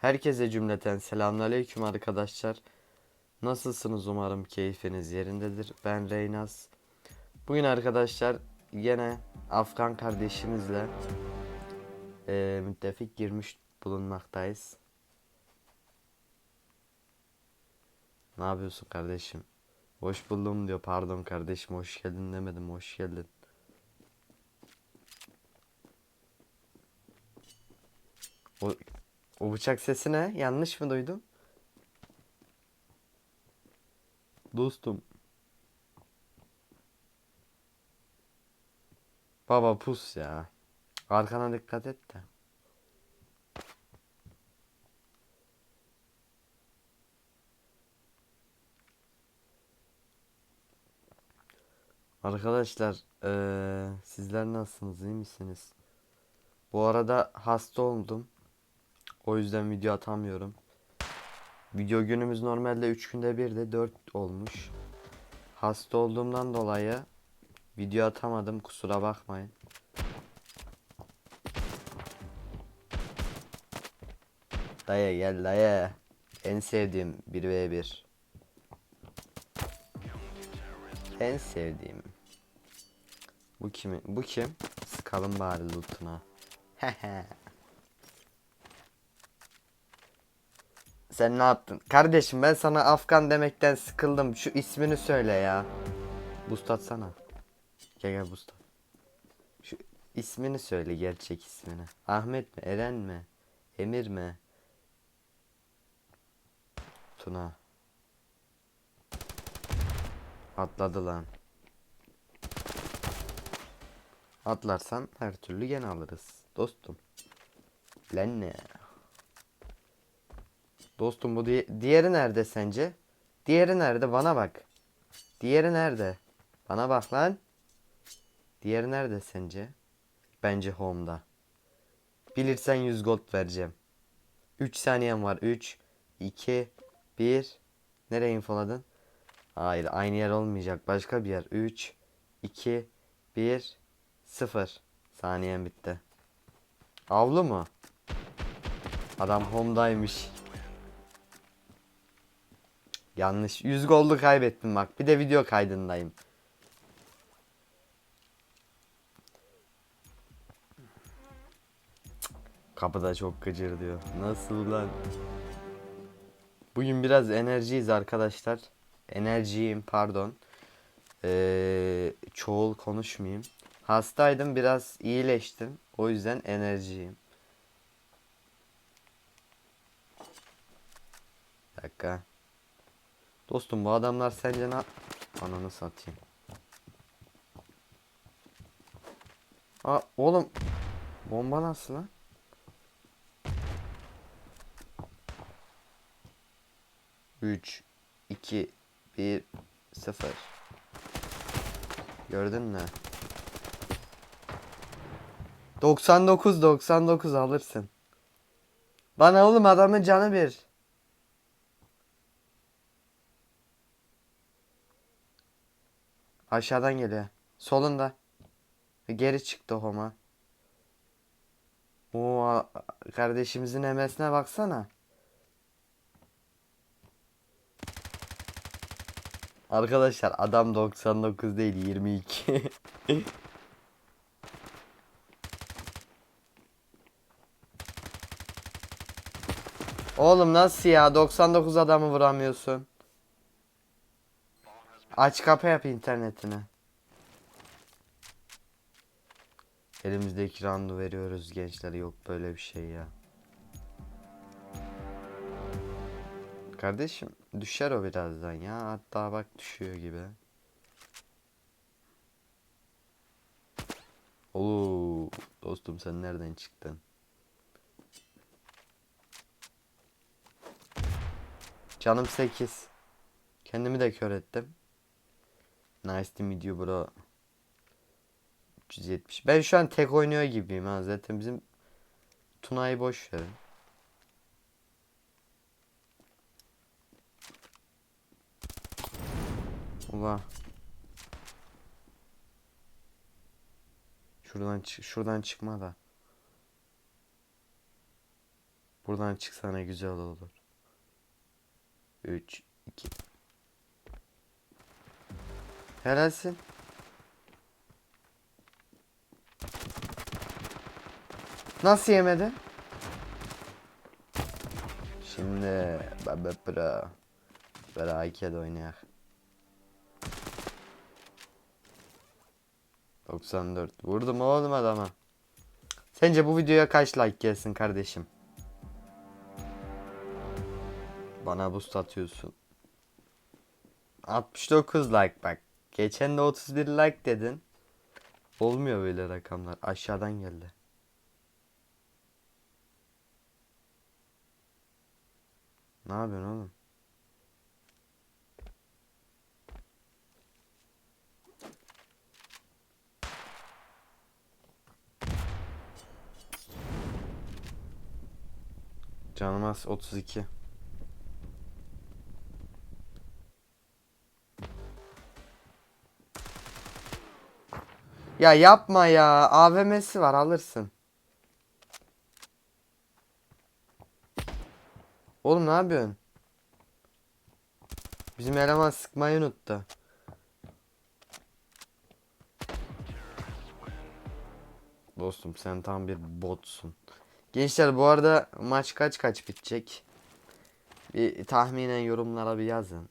Herkese cümleten selamünaleyküm arkadaşlar. Nasılsınız umarım keyfiniz yerindedir. Ben Reynaz. Bugün arkadaşlar yine Afgan kardeşimizle eee müttefik girmiş bulunmaktayız. Ne yapıyorsun kardeşim? Hoş buldum diyor. Pardon kardeşim hoş geldin demedim. Hoş geldin. O, o bıçak sesi ne? Yanlış mı duydum? Dostum. Baba pus ya. Arkana dikkat et de. Arkadaşlar, eee, sizler nasılsınız? iyi misiniz? Bu arada hasta oldum. O yüzden video atamıyorum. Video günümüz normalde 3 günde bir de 4 olmuş. Hasta olduğumdan dolayı video atamadım. Kusura bakmayın. Daya gel daya. En sevdiğim 1v1. En sevdiğim. Bu kimin? Bu kim? Sıkalım bari lootuna. Hehe. Sen ne yaptın? Kardeşim ben sana Afgan demekten sıkıldım. Şu ismini söyle ya. Boost atsana. Gel gel boost at. Şu ismini söyle gerçek ismini. Ahmet mi? Eren mi? Emir mi? Tuna. Atladı lan. Atlarsan her türlü gene alırız. Dostum. Lan ne? Dostum bu di- diğeri nerede sence? Diğeri nerede? Bana bak. Diğeri nerede? Bana bak lan. Diğeri nerede sence? Bence home'da. Bilirsen 100 gold vereceğim. 3 saniyem var. 3 2 1 Nereye infoladın? Hayır, aynı yer olmayacak. Başka bir yer. 3 2 1 0 Saniyem bitti. Avlu mu? Adam home'daymış. Yanlış. 100 goldu kaybettim bak. Bir de video kaydındayım. Kapıda çok gıcır diyor. Nasıl lan? Bugün biraz enerjiyiz arkadaşlar. Enerjiyim pardon. Ee, çoğul konuşmayayım. Hastaydım biraz iyileştim. O yüzden enerjiyim. Bir dakika. Dostum bu adamlar sence ne Ananı satayım. Aa oğlum bomba nasıl lan? Üç, iki, bir, sıfır. Gördün mü? 99 99 alırsın. Bana oğlum adamın canı bir. Aşağıdan geliyor. Solunda. Geri çıktı homa. Oo kardeşimizin emesine baksana. Arkadaşlar adam 99 değil 22. Oğlum nasıl ya 99 adamı vuramıyorsun? Aç kapa yap internetini. Elimizdeki randu veriyoruz gençler yok böyle bir şey ya. Kardeşim düşer o birazdan ya hatta bak düşüyor gibi. Oo dostum sen nereden çıktın? Canım 8. Kendimi de kör ettim. Nice to meet you bro. 370. Ben şu an tek oynuyor gibiyim ha. Zaten bizim Tuna'yı boş verin. Ula. Şuradan çık şuradan çıkma da. Buradan çıksana güzel olur. 3 2 Helalsin. Nasıl yemedi? Şimdi baba bra. Bra Ayke'de oynayak. 94. Vurdum oğlum adama. Sence bu videoya kaç like gelsin kardeşim? Bana boost atıyorsun. 69 like bak. Geçen de 31 like dedin. Olmuyor böyle rakamlar. Aşağıdan geldi. Ne yapıyorsun oğlum? Canım az 32. Ya yapma ya. AVM'si var alırsın. Oğlum ne yapıyorsun? Bizim eleman sıkmayı unuttu. Dostum sen tam bir botsun. Gençler bu arada maç kaç kaç bitecek? Bir tahminen yorumlara bir yazın.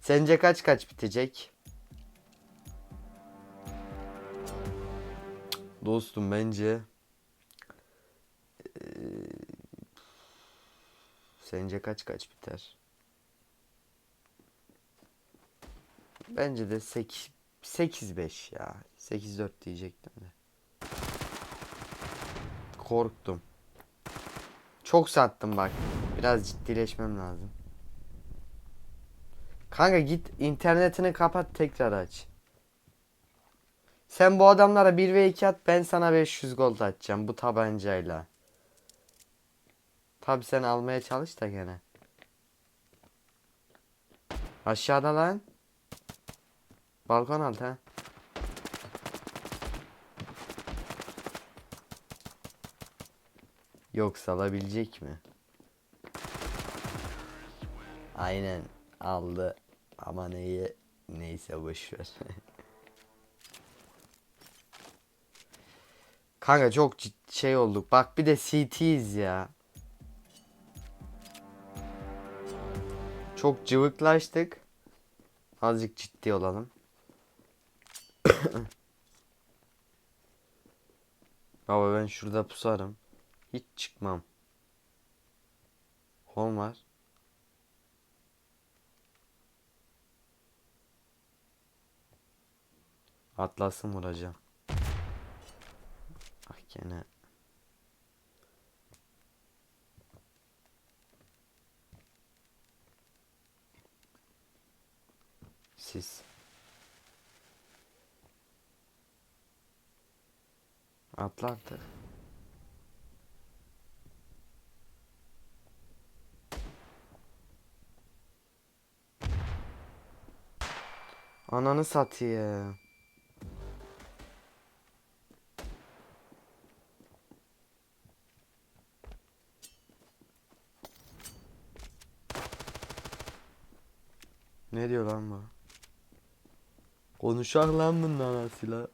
Sence kaç kaç bitecek? Dostum bence eee, sence kaç kaç biter? Bence de 8 8-5 ya. 8-4 diyecektim de. Korktum. Çok sattım bak. Biraz ciddileşmem lazım. Kanka git internetini kapat tekrar aç. Sen bu adamlara 1 ve 2 at ben sana 500 gold atacağım bu tabancayla. Tabi sen almaya çalış da gene. Aşağıda lan. Balkon alt ha. Yok salabilecek mi? Aynen aldı. Ama neyi neyse boşver. Kanka çok şey olduk. Bak bir de CT'yiz ya. Çok cıvıklaştık. Azıcık ciddi olalım. Baba ben şurada pusarım. Hiç çıkmam. Home var. Atlas'ı vuracağım. Gene. Siz. Atla artık. Ananı satayım. Diyor lan bu? Konuşak lan bunun anasıyla.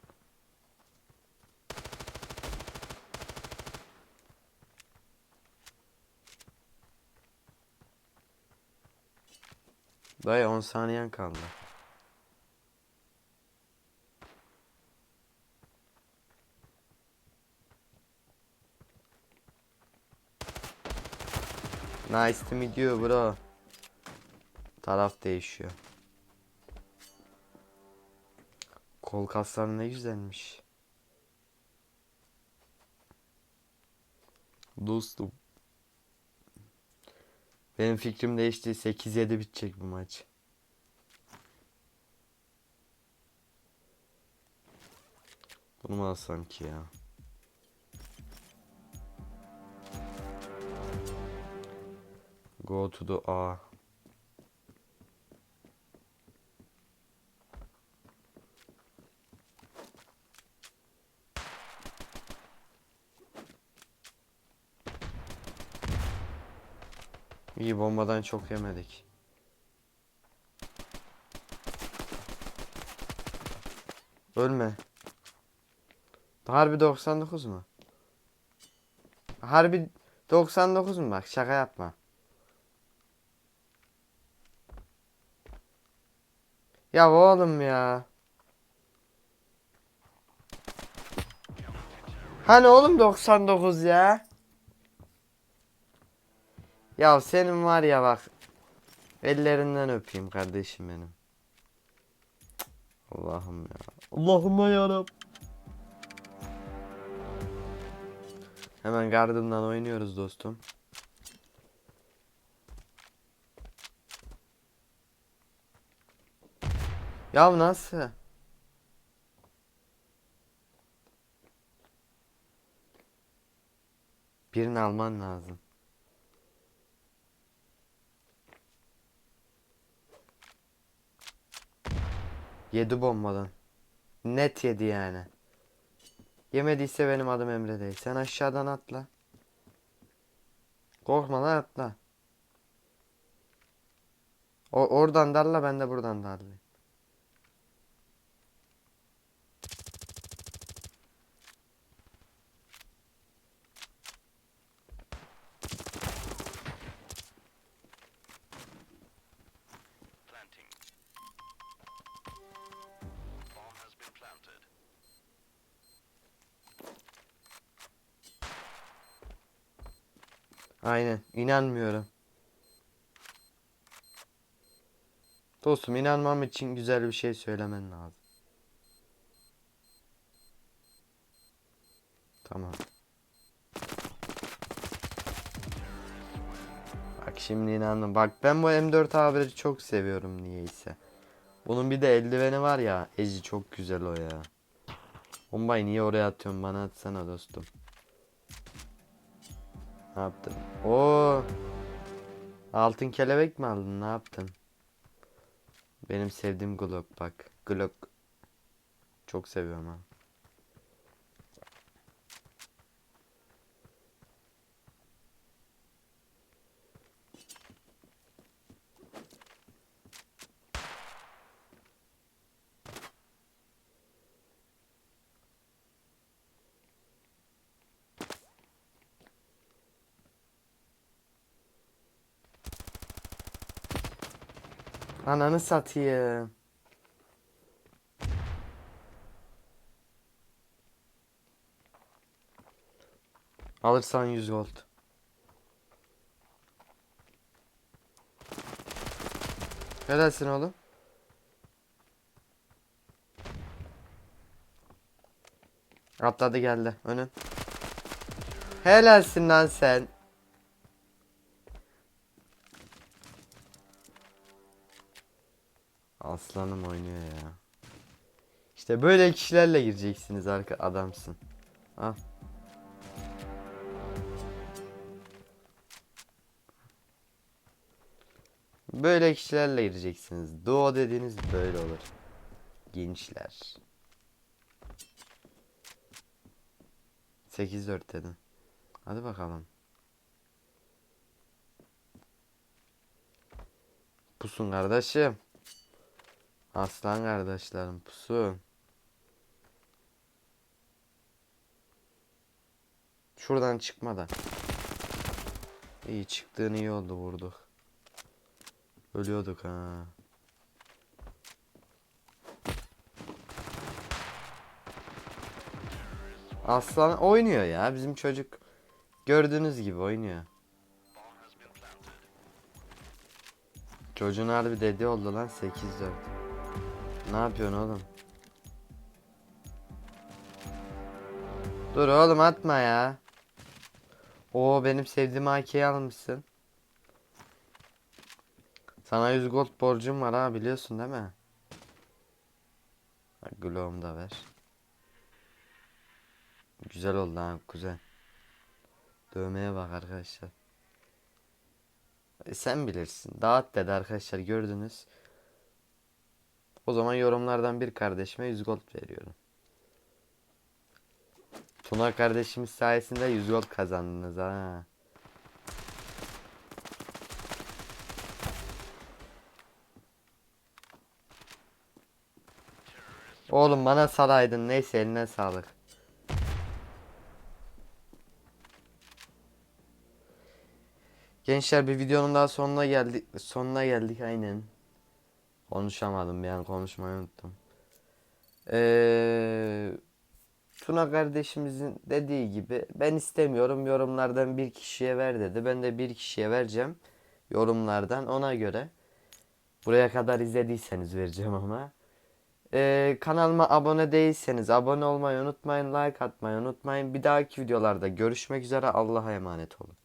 Dayı 10 saniyen kaldı. Nice to meet you bro. Taraf değişiyor. Kol kasları ne güzelmiş. Dostum. Benim fikrim değişti. 8-7 bitecek bu maç. Bunu mu alsam ki ya? Go to the A. İyi bombadan çok yemedik. Ölme. Harbi 99 mu? Harbi 99 mu bak şaka yapma. Ya oğlum ya. Hani oğlum 99 ya? Ya senin var ya bak. Ellerinden öpeyim kardeşim benim. Allah'ım ya. Allah'ım ya Hemen gardından oynuyoruz dostum. Ya nasıl? Birini alman lazım. Yedi bombadan. Net yedi yani. Yemediyse benim adım Emre değil. Sen aşağıdan atla. Korkma lan atla. O oradan darla ben de buradan darlayayım. İnanmıyorum. Dostum inanmam için güzel bir şey söylemen lazım. Tamam. Bak şimdi inandım. Bak ben bu M4 haberi çok seviyorum niyeyse. Bunun bir de eldiveni var ya. Ezi çok güzel o ya. Bombayı niye oraya atıyorsun? Bana atsana dostum. Ne yaptın? Oo. Altın kelebek mi aldın? Ne yaptın? Benim sevdiğim Glock bak. Glock. Çok seviyorum ha. Ananı satayım. Alırsan 100 gold. Helalsin oğlum. Atladı geldi önün. Helalsin lan sen. Aslanım oynuyor ya. İşte böyle kişilerle gireceksiniz arka adamsın. Al. Böyle kişilerle gireceksiniz. Duo dediğiniz böyle olur. Gençler. 8-4 dedim. Hadi bakalım. Pusun kardeşim. Aslan kardeşlerim pusu. Şuradan çıkmadan. İyi çıktığın iyi oldu vurduk. Ölüyorduk ha. Aslan oynuyor ya bizim çocuk. Gördüğünüz gibi oynuyor. Çocuğun harbi dedi oldu lan 8-4. Ne yapıyorsun oğlum? Dur oğlum atma ya. Oo benim sevdiğim AK'yi almışsın. Sana 100 gold borcum var ha biliyorsun değil mi? Bak Glow'umu da ver. Güzel oldu ha kuzen. Dövmeye bak arkadaşlar. E, sen bilirsin. Dağıt dedi arkadaşlar gördünüz. O zaman yorumlardan bir kardeşime 100 gold veriyorum. Tuna kardeşimiz sayesinde 100 gold kazandınız ha. Oğlum bana salaydın neyse eline sağlık. Gençler bir videonun daha sonuna geldik. Sonuna geldik aynen. Konuşamadım an konuşmayı unuttum. Ee, Tuna kardeşimizin dediği gibi ben istemiyorum yorumlardan bir kişiye ver dedi. Ben de bir kişiye vereceğim yorumlardan ona göre. Buraya kadar izlediyseniz vereceğim ama. Ee, kanalıma abone değilseniz abone olmayı unutmayın. Like atmayı unutmayın. Bir dahaki videolarda görüşmek üzere. Allah'a emanet olun.